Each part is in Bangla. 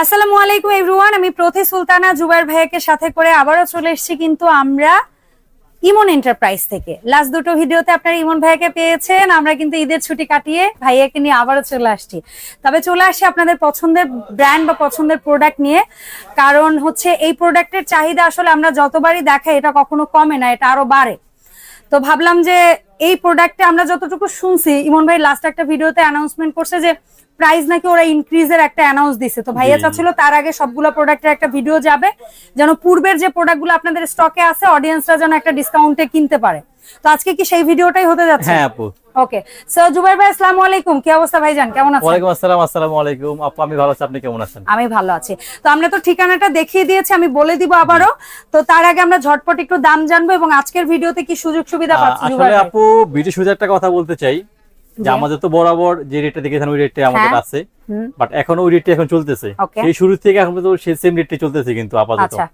আসসালামু আলাইকুম এভরিওয়ান আমি প্রতি সুলতানা জুবাইর ভাইয়াকে সাথে করে আবারও চলে এসেছি কিন্তু আমরা ইমন এন্টারপ্রাইজ থেকে। লাস্ট দুটো ভিডিওতে আপনারা ইমন ভাইয়াকে পেয়েছেন, আমরা কিন্তু ঈদের ছুটি কাটিয়ে ভাইয়াকে নিয়ে আবারও চলে আসছি। তবে চলে আসছি আপনাদের পছন্দের ব্র্যান্ড বা পছন্দের প্রোডাক্ট নিয়ে। কারণ হচ্ছে এই প্রোডাক্টের চাহিদা আসলে আমরা যতবারই দেখাই, এটা কখনো কমে না, এটা আরও বাড়ে। তো ভাবলাম যে এই প্রোডাক্টে আমরা যতটুকু শুনছি ইমন ভাই লাস্ট একটা ভিডিওতে অ্যানাউন্সমেন্ট করছে যে প্রাইস নাকি ওরা ইনক্রিজের একটা অ্যানাউন্স দিছে। তো ভাইয়া চাচ্ছিল তার আগে সবগুলো প্রোডাক্টের একটা ভিডিও যাবে যেন পূর্বের যে প্রোডাক্টগুলো আপনাদের স্টকে আছে অডিয়েন্সরা যেন একটা ডিসকাউন্টে কিনতে পারে। তো আজকে কি সেই ভিডিওটাই হতে যাচ্ছে? হ্যাঁ আপু। ওকে সো জুবাইর ভাই আসসালামু আলাইকুম। কি অবস্থা ভাইজান? কেমন আছেন? ওয়ালাইকুম আসসালাম আসসালামু আলাইকুম। আপু আমি ভালো আছি আপনি কেমন আছেন? আমি ভালো আছি। তো আমরা তো ঠিকানাটা দেখিয়ে দিয়েছি আমি বলে দিব আবারও। তো তার আগে আমরা ঝটপট একটু দাম জানব এবং আজকের ভিডিওতে কি সুযোগ সুবিধা পাচ্ছি আসলে? আপু বিউটি সুবিধা একটা কথা বলতে চাই যে আমাদের তো বরাবর যে রেটটা দেখেছেন ওই রেটটা আমাদের হ্যাঁ। আছে। বাট এখন ওই রেটটা এখন চলতেছে। সেই শুরু থেকে এখন পর্যন্ত সেই সেম রেটটা চলতেছে কিন্তু আপাতত। আচ্ছা।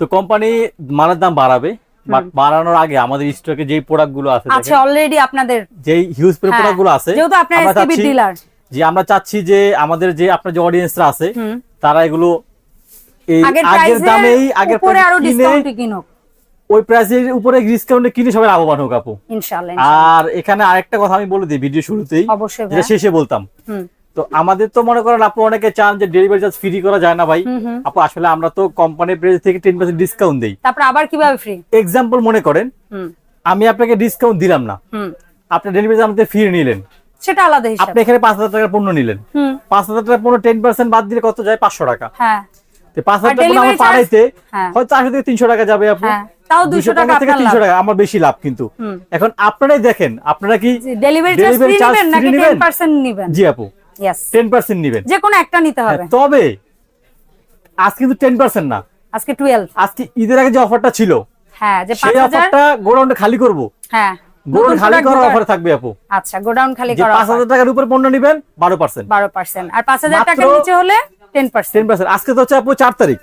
তো কোম্পানি মালের দাম বাড়াবে বাট বাড়ানোর আগে আমাদের স্টকে যেই প্রোডাক্টগুলো আছে আচ্ছা অলরেডি আপনাদের যেই হিউজ হ্যাঁ, প্রোডাক্টগুলো আছে যেহেতু আপনার আমরা এসকেবি চাচ্ছি- ডিলার যে আমরা চাচ্ছি যে আমাদের যে আপনার যে অডিয়েন্সরা আছে তারা এগুলো এই আগের দামেই আগের price আরও ডিসকাউন্টে কিনুক। ওই প্রাইসের উপরে ডিসকাউন্টে কিনে সবাই লাভবান হোক আপু। ইনশাআল্লাহ আর এখানে আরেকটা কথা আমি বলে দিই ভিডিও শুরুতেই অবশ্যই যেটা শেষে বলতাম। হুম। তো আমাদের তো মনে করেন আপু অনেকে চান যে ডেলিভারি চার্জ ফ্রি করা যায় না ভাই। আপু আসলে আমরা তো কোম্পানির প্রাইস থেকে টেন পার্সেন্ট ডিসকাউন্ট দিই। তারপর আবার কীভাবে ফ্রি এক্সাম্পল মনে করেন আমি আপনাকে ডিসকাউন্ট দিলাম না। আপনি ডেলিভারি আমাদের ফ্রি নিলেন। সেটা আলাদা হিসাব। আপনি এখানে পাঁচ হাজার টাকার পণ্য নিলেন। হুম। পাঁচ হাজার টাকার পণ্য টেন পার্সেন্ট বাদ দিলে কত যায়? পাঁচশো টাকা। হ্যাঁ। পাঁচ হাজার টাকা আমার পাঠাইতে হ্যাঁ। হয়তো চারশো থেকে তিনশো টাকা যাবে হ্যাঁ, তাও দুশো টাকা টাকা থেকে তিনশো টাকা আমার বেশি লাভ কিন্তু। এখন আপনারাই দেখেন আপনারা কি delivery charge delivery free charge নেবেন free নাকি নিবেন? 10% নেবেন? জি আপু। টেন পার্সেন্ট নিবেন। যে কোনো একটা নিতে হবে। হ্যাঁ, তবে আজ কিন্তু টেন পার্সেন্ট না। আজকে 12 আজকে ঈদের আগে যে অফারটা ছিল হ্যাঁ যে সেই অফারটা গোডাউনটা খালি করব। হ্যাঁ গোডাউন খালি করার অফার থাকবে আপু। আচ্ছা গোডাউন খালি করা টাকার উপরে পণ্য নিবেন বারো পার্সেন্ট বারো পার্সেন্ট আর পাঁচ হাজার টাকার মাত্র- নিচে হলে টেন পার্সেন্ট আজকে তো হচ্ছে আপু চার তারিখ।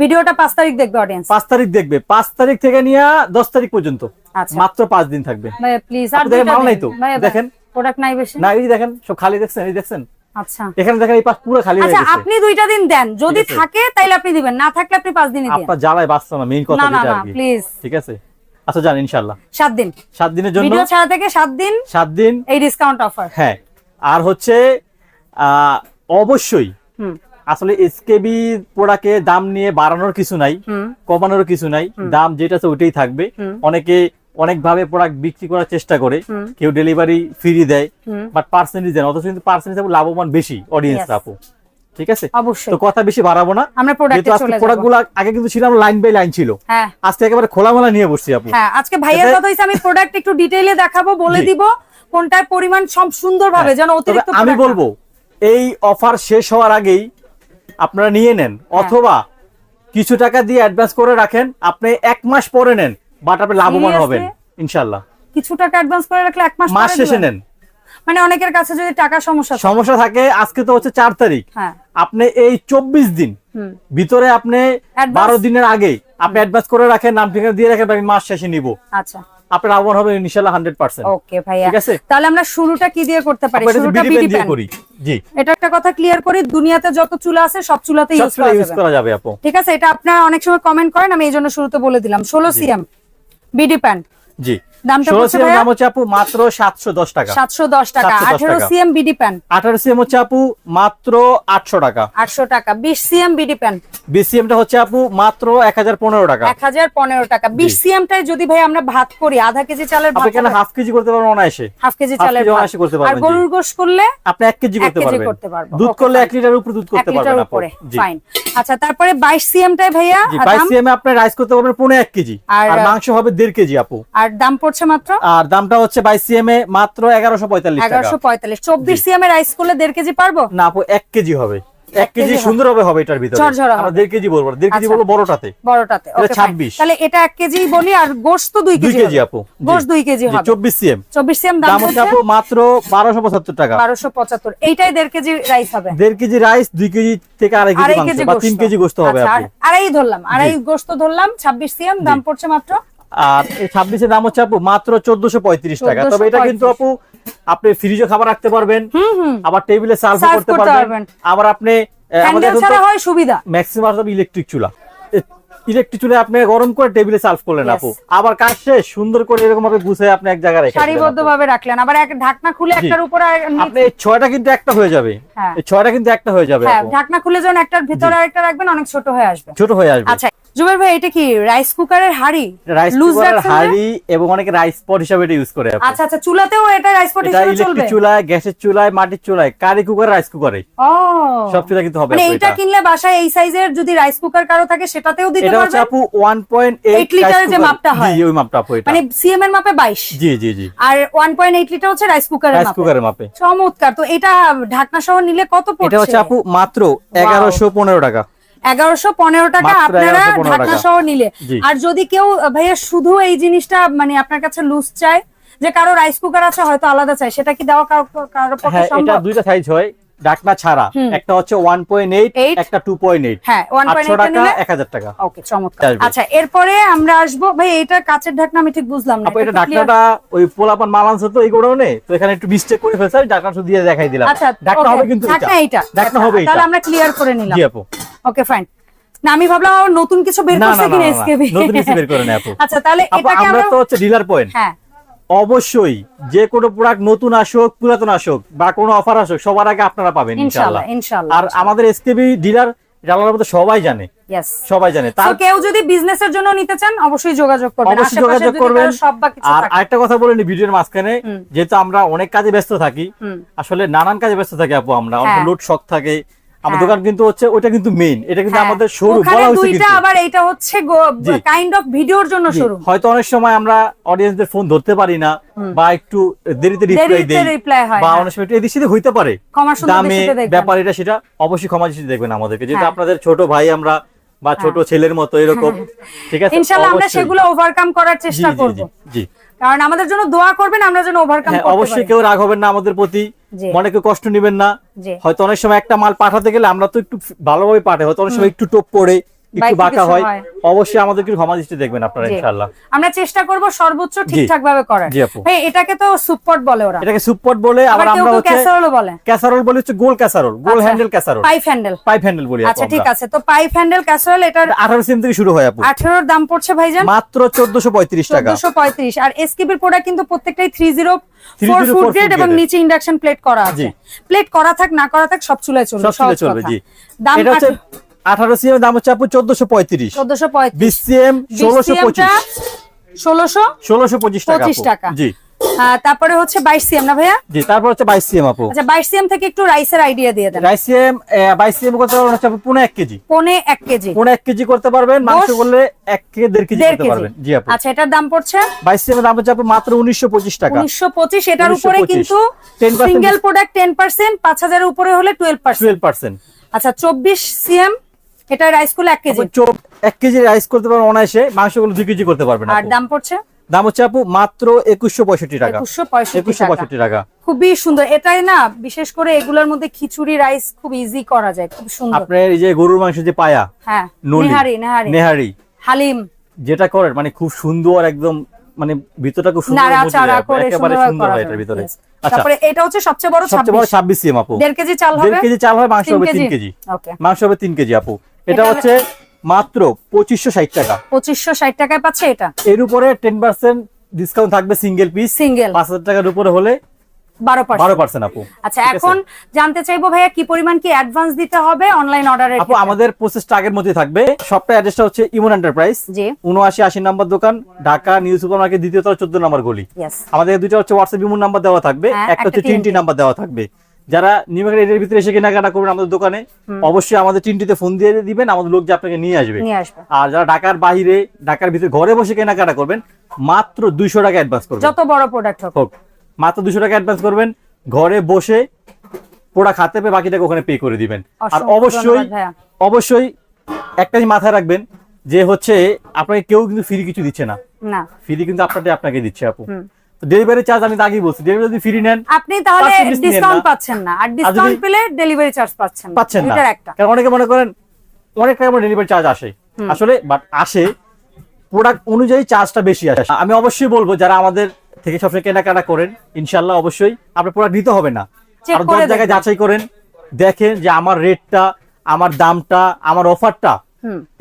ভিডিওটা পাঁচ তারিখ দেখবে অডিয়েন্স পাঁচ তারিখ দেখবে। পাঁচ তারিখ থেকে নিয়ে দশ তারিখ পর্যন্ত। আচ্ছা। মাত্র পাঁচ দিন থাকবে। প্লিজ আর মাল নাই তো? দেখেন। প্রোডাক্ট নাই বেশি। না এই দেখেন সব খালি দেখছেন এই দেখছেন? আচ্ছা। এখানে দেখেন এই পাশ পুরো খালি আচ্ছা আপনি দুইটা দিন দেন। যদি থাকে তাইলে আপনি দিবেন। না থাকলে আপনি পাঁচ দিনই দিন আপনার জ্বালায় বাঁচতো না মেইন কথা না না যেটা আর প্লিজ ঠিক আছে? আচ্ছা যান ইনশাল্লাহ সাত দিন। সাত দিনের জন্য। ভিডিও ছাড়া থেকে সাত দিন। সাত দিন। এই ডিসকাউন্ট অফার হ্যাঁ। আর হচ্ছে অবশ্যই আসলে এসকেবি প্রোডাক্টে দাম নিয়ে বাড়ানোর কিছু নাই কমানোর কিছু নাই দাম যেটা আছে ওইটাই থাকবে। অনেকে অনেকভাবে প্রোডাক্ট বিক্রি করার চেষ্টা করে কেউ ডেলিভারি ফ্রি দেয় বাট পার্সেন্টেজ দেন অথচ কিন্তু পার্সেন্টেজ লাভবান বেশি অডিয়েন্স. আপু ঠিক আছে? অবশ্যই। তো কথা বেশি বাড়াবো না আমরা প্রোডাক্টে চলে প্রোডাক্ট যাবগুলো আগে কিন্তু ছিলাম লাইন বাই লাইন ছিল। হ্যাঁ। আজকে একেবারে খোলামেলা নিয়ে বসছি আপু। হ্যাঁ আজকে ভাইয়ের কথা হইছে আমি প্রোডাক্ট একটু ডিটেইলে দেখাবো বলে। দিব কোনটার পরিমাণ সব সুন্দরভাবে যেন অতিরিক্ত আমি বলব এই অফার শেষ হওয়ার আগেই আপনারা নিয়ে নেন হ্যাঁ। অথবা কিছু টাকা দিয়ে অ্যাডভান্স করে রাখেন আপনি এক মাস পরে নেন বাট আপনি লাভবান হবেন ইনশাল্লাহ কিছু টাকা অ্যাডভান্স করে রাখলে এক মাস মাস শেষে নেন। মানে অনেকের কাছে যদি টাকা সমস্যা সমস্যা থাকে আজকে তো হচ্ছে চার তারিখ। হ্যাঁ। আপনি এই চব্বিশ দিন ভিতরে আপনি বারো দিনের আগে আপনি অ্যাডভান্স করে রাখেন নাম ঠিকানা দিয়ে রাখেন আমি মাস শেষে নিব। আচ্ছা। আপনি আহ্বান হবে ইনশাল্লাহ হান্ড্রেড পার্সেন্ট। ওকে ভাইয়া। ঠিক আছে? তাহলে আমরা শুরুটা কি দিয়ে করতে পারি? শুরুটা বিডি দিয়ে প্যান করি। জি। এটা একটা কথা ক্লিয়ার করি দুনিয়াতে যত চুলা আছে সব চুলাতে ইউজ করা যাবে আপু। ঠিক আছে? এটা আপনারা অনেক সময় কমেন্ট করেন আমি এই জন্য শুরুতে বলে দিলাম। ষোলো সিএম বিডি প্যান জি। দামটা ষোলো সিএম দাম হচ্ছে আপু মাত্র সাতশো দশ টাকা। সাতশো দশ টাকা। 710 সিএম বিডি প্যান আঠারো সিএম হচ্ছে আপু মাত্র আটশো টাকা। আটশো টাকা। বিশ সিএম বিডি প্যান বিসিএম টা হচ্ছে আপু মাত্র এক হাজার পনেরো টাকা। এক হাজার পনেরো টাকা। বিশ সিএম যদি ভাই আমরা ভাত করি আধা কেজি চালের ভাত হাফ কেজি করতে পারবেন অনায়াসে। হাফ কেজি চালের অনায়াসে করতে পারবেন। গরুর গোশ করলে আপনি এক কেজি করতে পারবেন। দুধ করলে এক লিটার উপর দুধ করতে পারবেন আপু ফাইন আচ্ছা তারপরে বাইশ সিএম টাই ভাইয়া বাইশ সিএম এ আপনি রাইস করতে পারবেন পনেরো এক কেজি। আর- আর মাংস হবে দেড় কেজি আপু। আর দাম পড়ছে মাত্র? আর দামটা হচ্ছে বাইশ সিএম এ মাত্র এগারোশো পঁয়তাল্লিশ টাকা। এগারোশো পঁয়তাল্লিশ। চব্বিশ সিএম এর রাইস করলে দেড় কেজি পারব? না আপু এক কেজি হবে। এক কেজি কেজি হবে। সুন্দর হবে হবে এটার ভিতরে। আমরা কেজি বলব কেজি আচ্ছা। বলব বড়টাতে। বড়টাতে fine. 26 তাহলে এটা এক কেজি বলি আর দুই দুই কেজি কেজি আপু। গোস্ত দুই কেজি হবে। চব্বিশ সিএম। চব্বিশ সিএম দাম হচ্ছে আপু মাত্র বারোশো পঁচাত্তর টাকা। বারোশো পঁচাত্তর। এইটাই দেড় কেজি রাইস হবে। দেড় কেজি রাইস দুই কেজি থেকে আড়াই কেজি মাংস বা গোস্ত তিন কেজি গোস্ত হবে আচ্ছা, আপু। আর- আড়াই ধরলাম আড়াই গোস্ত ধরলাম ছাব্বিশ সিএম দাম পড়ছে মাত্র আর এই ছাব্বিশের দাম হচ্ছে আপু মাত্র চোদ্দশো পঁয়ত্রিশ টাকা। তবে এটা কিন্তু আপু আপনি ফ্রিজে খাবার রাখতে পারবেন আবার টেবিলে সার্ভ করতে পারবেন। আবার আপনি সুবিধা। ম্যাক্সিমাম ইলেকট্রিক চুলা। ইলেকট্রিক চুলা আপনি গরম করে টেবিলে সার্ভ করলেন আপু। আবার কাজ শেষ সুন্দর করে এরকম ভাবে গুছিয়ে আপনি এক জায়গায় সারিবদ্ধ ভাবে রাখলেন। আবার এক ঢাকনা খুলে একটার উপরে আপনি এই ছয়টা কিন্তু একটা হয়ে যাবে। হ্যাঁ। এই ছয়টা কিন্তু একটা হয়ে যাবে হ্যাঁ ঢাকনা খুলে যখন একটার ভিতরে আরেকটা রাখবেন অনেক ছোট হয়ে আসবে। ছোট হয়ে আসবে। আচ্ছা জুবের ভাই এটা কি রাইস কুকারের হাড়ি? রাইস কুকারের হাড়ি এবং অনেকে রাইস পট হিসাবে এটা ইউজ করে আচ্ছা আচ্ছা চুলাতেও এটা রাইস পট হিসেবে চলবে? ইলেকট্রিক চুলায় গ্যাসের চুলায় মাটির চুলায় কারি কুকার রাইস কুকারে ও। সব চুলা কিন্তু হবে মানে এটা। কিনলে বাসায় এই সাইজের যদি রাইস কুকার কারও থাকে সেটাতেও দিতে এটা হচ্ছে পারবেন আপু 1.8 8 লিটারের যে মাপটা হয়। জি ওই মাপটা আপু এটা। মানে সিএম এর মাপে 22 জি জি জি। আর 1.8 লিটার হচ্ছে রাইস কুকারের রাইস কুকারের মাপে। চমৎকার। তো এটা ঢাকনা সহ নিলে কত পড়ছে এটা হচ্ছে আপু মাত্র এগারোশো পনেরো টাকা। এগারোশো পনেরো টাকা আপনারা 1115 ঢাকনা সহ নিলে। আর যদি কেউ ভাইয়া শুধু এই জিনিসটা মানে আপনার কাছে লুজ চায় যে কারও রাইস কুকার আছে হয়তো আলাদা চাই সেটা কি দেওয়া কারও কারও পক্ষে হ্যাঁ এটা দুইটা সাইজ হয় ডাকনা ছাড়া। একটা হচ্ছে ওয়ান পয়েন্ট এইট Eight। একটা টু পয়েন্ট এইট হ্যাঁ, 1.8 আটশো টাকা নিলে? এক হাজার টাকা। ওকে চমৎকার। আচ্ছা এরপরে আমরা আসব। ভাই এটা কাচের ঢাকনা আমি ঠিক বুঝলাম না এটা ডাকনাটা ওই পোলাপান মালাংস তো এই গোডাউনে তো এখানে একটু মিস্টেক করে ফেলছে আমি ডাকনা শুধু দিয়ে দেখাই দিলাম। আচ্ছা okay, হবে কিন্তু ঢাকনা এইটা। ডাকনা আচ্ছা, হবে এটা তাহলে আমরা ক্লিয়ার করে নিলাম। জি আপু। ওকে ফাইন না আমি ভাবলাম নতুন কিছু বের করছে না, না, কিনা না, না, এসকেবি নতুন কিছু বের করে আপু। আচ্ছা তাহলে এটাকে আমরা তো হচ্ছে ডিলার পয়েন্ট হ্যাঁ। অবশ্যই যে কোনো প্রোডাক্ট নতুন আসুক পুরাতন আসুক বা কোনো অফার আসুক সবার আগে আপনারা পাবেন ইনশাআল্লাহ ইনশাআল্লাহ আর আমাদের এসকেবি ডিলার জানার মধ্যে সবাই জানে। সবাই জানে। তার কেউ যদি বিজনেসের জন্য নিতে চান অবশ্যই যোগাযোগ করবেন। অবশ্যই যোগাযোগ করবেন। আর আরেকটা কথা বলে নি ভিডিওর মাঝখানে যেহেতু আমরা অনেক কাজে ব্যস্ত থাকি আসলে নানান কাজে ব্যস্ত থাকি আপু আমরা। অনেক হ্যাঁ। লোড শখ থাকে আমার হ্যাঁ। দোকান কিন্তু হচ্ছে ওটা কিন্তু মেইন এটা কিন্তু হ্যাঁ, আমাদের শোরুম বলা হয়েছে কিন্তু। আবার এটা হচ্ছে। কাইন্ড অফ ভিডিওর জন্য জি, শুরু হয়তো অনেক সময় আমরা অডিয়েন্সদের ফোন ধরতে পারি না বা একটু দেরিতে রিপ্লাই দেই বা হ্যাঁ। অনেক সময় একটু এদিক সেদিক হইতে পারে। দামে ব্যাপার এটা সেটা অবশ্যই ক্ষমা দৃষ্টিতে দেখবেন আমাদেরকে। যেহেতু হ্যাঁ। আপনাদের ছোট ভাই আমরা বা ছোট ছেলের মতো এরকম ঠিক আছে? ইনশাআল্লাহ আমরা সেগুলো ওভারকাম করার চেষ্টা করব। জি। কারণ আমাদের জন্য দোয়া করবেন আমরা যেন ওভারকাম করতে অবশ্যই কেউ রাগ হবেন না আমাদের প্রতি। মনে কেউ কষ্ট নেবেন না। হয়তো অনেক সময় একটা মাল পাঠাতে গেলে আমরা তো একটু ভালোভাবে পাঠাই হয়তো অনেক সময় একটু টোপ পড়ে। একটু বাঁকা হয়। হয়। অবশ্যই আমাদের ক্ষমা দৃষ্টি দেখবেন আপনারা ইনশাআল্লাহ। আমরা চেষ্টা করব সর্বোচ্চ ঠিকঠাক ভাবে করার। ভাই এটাকে তো সুপট বলে ওরা। এটাকে সুপট বলে আবার আমরা হচ্ছে ক্যাসারোলও বলে। ক্যাসারোল বলে হচ্ছে গোল ক্যাসারোল গোল আচ্ছা। Handle casserole. Pipe handle. Pipe handle বলি আচ্ছা ঠিক আছে তো পাইপ হ্যান্ডেল ক্যাসারোল এটার আঠারো সিম থেকে শুরু হয় আপু। আঠেরোর দাম পড়ছে ভাইজান? মাত্র চোদ্দশো পঁয়ত্রিশ টাকা। চোদ্দশো পঁয়ত্রিশ। আর এসকিবির প্রোডাক্ট কিন্তু প্রত্যেকটাই থ্রি জিরো ফোর 304 গ্রেড এবং নিচে ইন্ডাকশন প্লেট করা আছে। প্লেট করা থাক না করা থাক সব চুলায় চলবে। সব চলে চলবে জি। দাম আঠারো সিএম দাম হচ্ছে আপু চোদ্দশো পঁয়ত্রিশ। চোদ্দশো পঁয়ত্রিশ। বিশ সিএম ষোলোশো পঁচিশ। ষোলোশো ষোলোশো পঁচিশ টাকা জি। তারপরে হচ্ছে বাইশ সিএম না ভাইয়া? জি তারপর হচ্ছে বাইশ সিএম আপু। আচ্ছা বাইশ সিএম থেকে একটু রাইসের আইডিয়া দিয়ে দেন। রাইস সিএম বাইশ সিএম করতে পারবেন হচ্ছে পনেরো এক কেজি। পনে এক কেজি। পনেরো এক কেজি করতে পারবেন মাংস করলে এক থেকে দেড় কেজি করতে পারবেন। জি আপু। আচ্ছা এটার দাম পড়ছে? বাইশ সিএম দাম হচ্ছে আপু মাত্র উনিশশো পঁচিশ টাকা। উনিশশো পঁচিশ এটার উপরে কিন্তু 10% সিঙ্গেল প্রোডাক্ট টেন পার্সেন্ট পাঁচ হাজারের উপরে হলে টুয়েলভ পার্সেন্ট টুয়েলভ পার্সেন্ট আচ্ছা চব্বিশ সিএম এটা রাইসগুলো এক কেজি। এক কেজি রাইস করতে পারবেন অনায়াসে মাংসগুলো দুই কেজি করতে পারবেন আর দাম পড়ছে? দাম হচ্ছে আপু মাত্র একুশশো পঁয়ষট্টি টাকা। একুশশো পঁয়ষট্টি একুশশো টাকা। খুবই সুন্দর। এটাই না বিশেষ করে এগুলোর মধ্যে খিচুড়ি রাইস খুব ইজি করা যায় খুব সুন্দর। আপনার এই যে গরুর মাংস যে পায়া হ্যাঁ নেহারি নেহারি। নেহারি। হালিম। যেটা করেন মানে খুব সুন্দর একদম মানে ভিতরটা খুব সুন্দর নাড়াচাড়া করে সুন্দর হয় এটার ভিতরে। আচ্ছা। তারপরে এটা হচ্ছে সবচেয়ে বড় সবচেয়ে বড় ছাব্বিশ ছাব্বিশ সিএম আপু। দেড় কেজি চাল হবে? দেড় কেজি চাল হয় মাংস হবে কেজি? কেজি। Okay. মাংস হবে তিন কেজি আপু। এটা হচ্ছে মাত্র পঁচিশশো ষাট টাকা। পঁচিশশো ষাট টাকায় পাচ্ছে এটা? এর উপরে টেন পার্সেন্ট ডিসকাউন্ট থাকবে সিঙ্গেল পিস সিঙ্গেল পাঁচ হাজার টাকার উপরে হলে আপু। আচ্ছা এখন জানতে চাইব ভাইয়া কি পরিমাণ কি অ্যাডভান্স দিতে হবে অনলাইন আপু আমাদের প্রসেসটা আগের মধ্যে থাকবে। সবটা অ্যাড্রেসটা হচ্ছে ইমন এন্টারপ্রাইজ জি। উনআশি আশি নাম্বার দোকান ঢাকা নিউ সুপার মার্কেট দ্বিতীয় তলা চোদ্দ নম্বর গলি। আমাদের দুটো হচ্ছে হোয়াটসঅ্যাপ ইমন নাম্বার দেওয়া থাকবে। হ্যাঁ, একটা হচ্ছে তিনটি নাম্বার দেওয়া থাকবে। যারা নিউ মার্কেট এরিয়ার ভিতরে এসে কেনাকাটা করবেন আমাদের দোকানে অবশ্যই আমাদের তিনটিতে ফোন দিয়ে দিবেন আমাদের লোক যে আপনাকে নিয়ে আসবে। আর যারা ঢাকার বাইরে ঢাকার ভিতরে ঘরে বসে কেনাকাটা করবেন মাত্র দুইশো টাকা অ্যাডভান্স করবেন। যত বড় প্রোডাক্ট হোক। হোক মাত্র দুশো টাকা অ্যাডভান্স করবেন ঘরে বসে পোড়া খাতে পেয়ে বাকিটাকে ওখানে পে করে দিবেন। আর অবশ্যই অবশ্যই একটা জিনিস মাথায় রাখবেন যে হচ্ছে আপনাকে কেউ কিন্তু ফ্রি কিছু দিচ্ছে না। না। ফ্রি কিন্তু আপনারটাই আপনাকে দিচ্ছে আপু। ডেলিভারি চার্জ আমি আগেই বলছি। ডেলিভারি যদি ফ্রি নেন আপনি তাহলে ডিসকাউন্ট পাচ্ছেন না। আর ডিসকাউন্ট পেলে ডেলিভারি চার্জ পাচ্ছেন পাচ্ছেন না। একটা। কারণ অনেকে মনে করেন অনেক টাকা ডেলিভারি চার্জ আসে। আসলে বাট আসে প্রোডাক্ট অনুযায়ী চার্জটা বেশি আসে। আমি অবশ্যই বলব যারা আমাদের থেকে সবসময় কেনাকাটা করেন ইনশাল্লাহ অবশ্যই আপনার প্রোডাক্ট নিতে হবে না। আর দশ জায়গায় যাচাই করেন দেখেন যে আমার রেটটা আমার দামটা আমার অফারটা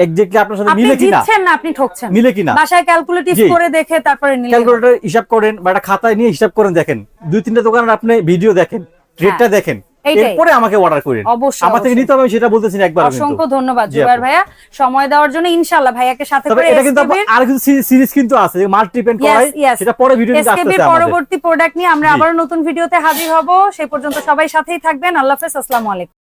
এক্স্যাক্টলি আপনার সাথে মিলে কিনা? জিতছেন না আপনি ঠকছেন। মিলে কিনা? বাসায় ক্যালকুলেটিভ করে দেখে তারপরে নিলে ক্যালকুলেটর হিসাব করেন বা একটা খাতায় নিয়ে হিসাব করেন দেখেন। দুই তিনটা দোকানের আপনি ভিডিও দেখেন রেটটা দেখেন। হ্যাঁ। এরপরে আমাকে অর্ডার করেন। অবশ্যই, আমার থেকে নিতে হবে আমি সেটা বলতেছি একবার অসংখ্য ধন্যবাদ জুবাইর ভাইয়া। সময় দেওয়ার জন্য ইনশাআল্লাহ ভাইয়াকে সাথে করে এটা কিন্তু আর কিছু সিরিজ কিন্তু আছে করাই সেটা পরে পরবর্তী প্রোডাক্ট নিয়ে আমরা আবার নতুন ভিডিওতে হাজির হব। সেই পর্যন্ত সবাই সাথেই থাকবেন। আল্লাহ হাফেজ আসসালামু আলাইকুম।